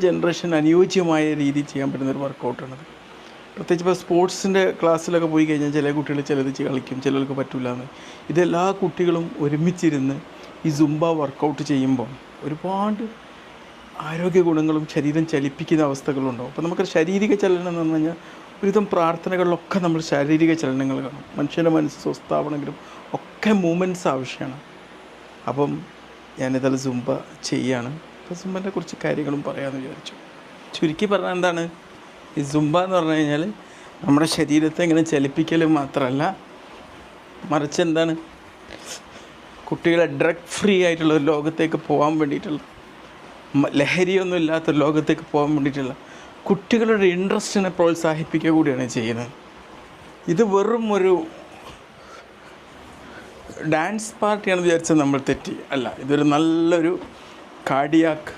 Generation അനുയോജ്യമായ രീതിയിൽ ചെയ്യാൻ പറ്റുന്ന ഒരു വർക്കൗട്ടാണത് പ്രത്യേകിച്ച് ഇപ്പോൾ സ്പോർട്സിന്റെ ക്ലാസ്സിലൊക്കെ പോയി കഴിഞ്ഞാൽ ചില കുട്ടികൾ ചിലത് കളിക്കും ചിലർക്ക് പറ്റില്ല എന്ന് ഇതെല്ലാ കുട്ടികളും ഒരുമിച്ചിരുന്ന് ഈ സുംബ വർക്കൗട്ട് ചെയ്യുമ്പോൾ ഒരുപാട് ആരോഗ്യ ഗുണങ്ങളും ശരീരം ചലിപ്പിക്കുന്ന അവസ്ഥകളുണ്ടാവും. അപ്പോൾ നമുക്ക് ശാരീരിക ചലനം എന്ന് പറഞ്ഞു കഴിഞ്ഞാൽ ഒരുവിധം പ്രാർത്ഥനകളിലൊക്കെ നമ്മൾ ശാരീരിക ചലനങ്ങൾ കാണും. മനുഷ്യന്റെ മനസ്സ് സ്വസ്ഥാവണമെങ്കിലും ഒക്കെ മൂമെന്റ്സ് ആവശ്യമാണ്. അപ്പം ഞാനിതെല്ലാം സുംബ ചെയ്യാണ്. സുംബന്റെ കുറച്ച് കാര്യങ്ങളും പറയാമെന്ന് വിചാരിച്ചു. ചുരുക്കി പറഞ്ഞാൽ എന്താണ്? ഈ സുംബ എന്ന് പറഞ്ഞു കഴിഞ്ഞാൽ നമ്മുടെ ശരീരത്തെ ഇങ്ങനെ ചലിപ്പിക്കൽ മാത്രമല്ല മറിച്ച് എന്താണ്? കുട്ടികളെ ഡ്രഗ് ഫ്രീ ആയിട്ടുള്ള ഒരു ലോകത്തേക്ക് പോകാൻ വേണ്ടിയിട്ടുള്ള ലഹരിയൊന്നും ഇല്ലാത്ത ലോകത്തേക്ക് പോകാൻ വേണ്ടിയിട്ടുള്ള കുട്ടികളുടെ ഇൻട്രസ്റ്റിനെ പ്രോത്സാഹിപ്പിക്കുക കൂടിയാണ് ചെയ്യുന്നത്. ഇത് വെറും ഒരു ഡാൻസ് പാർട്ടിയാണെന്ന് വിചാരിച്ചാൽ നമ്മൾ തെറ്റി. അല്ല ഇതൊരു നല്ലൊരു කාඩියක්